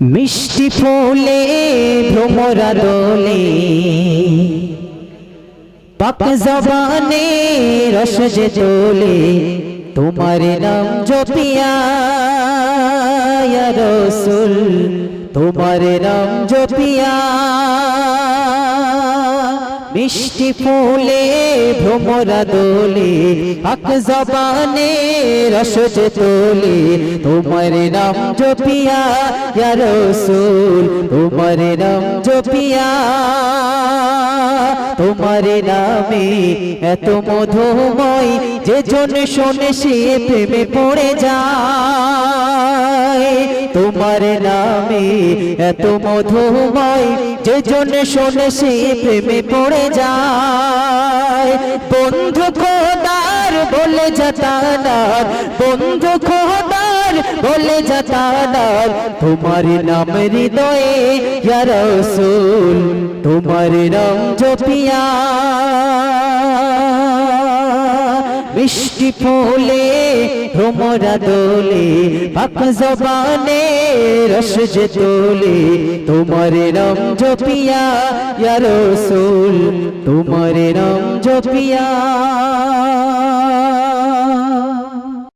মিষ্টি ফুলে, ভ্রমরা দোলে পাক জবানে রস যে তোলে, তোমার নাম জপিয়া রসুল। তোমার নাম জপিয়া মিষ্টি ফুলে, ভ্রমরা দোলে, পাক জবানে রস তোলে। তোমার নাম জপিয়া, ইয়া রসুল, তোমার নাম জপিয়া। তোমার নামে এত মধুময় যে জন শোনে সে প্রেমে পড়ে যায়। তোমার নামে এত মধুময় যে জন শোনে সে প্রেমে পড়ে যায়। বন্ধু খোদার বলে যাতানার বন্ধু খোদার বলে যাতানার তোমার নাম হৃদয়ে রাসূল, তোমার নাম জপিয়া। মিষ্টি ফুলে ভ্রমরা দোলে পাক জবানে রস যে তোলে, তোমার নাম জপিয়া, ইয়া রাসূল, তোমার নাম জপিয়া।